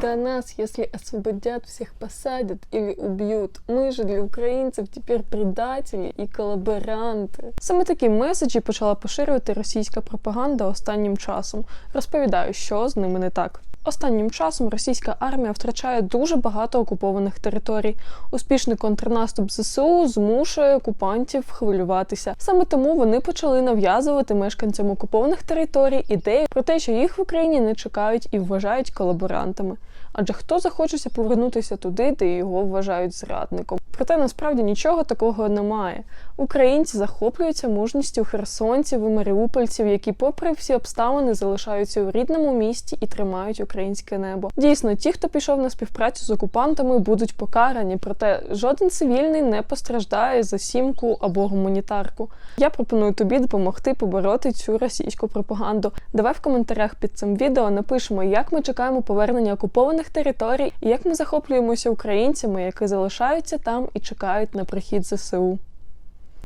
Да нас, если освободят, всех посадят или убьют. Мы же для українців тепер предателі і колаборанти. Саме такі меседжі почала поширювати російська пропаганда останнім часом. Розповідаю, що з ними не так. Останнім часом російська армія втрачає дуже багато окупованих територій. Успішний контрнаступ ЗСУ змушує окупантів хвилюватися. Саме тому вони почали нав'язувати мешканцям окупованих територій ідею про те, що їх в Україні не чекають і вважають колаборантами. Адже хто захочеться повернутися туди, де його вважають зрадником. Проте насправді нічого такого немає. Українці захоплюються мужністю херсонців і маріупольців, які, попри всі обставини, залишаються у рідному місті і тримають українське небо. Дійсно, ті, хто пішов на співпрацю з окупантами, будуть покарані, проте жоден цивільний не постраждає за сімку або гуманітарку. Я пропоную тобі допомогти побороти цю російську пропаганду. Давай в коментарях під цим відео напишемо, як ми чекаємо повернення окупованих територій і як ми захоплюємося українцями, які залишаються там і чекають на прихід ЗСУ.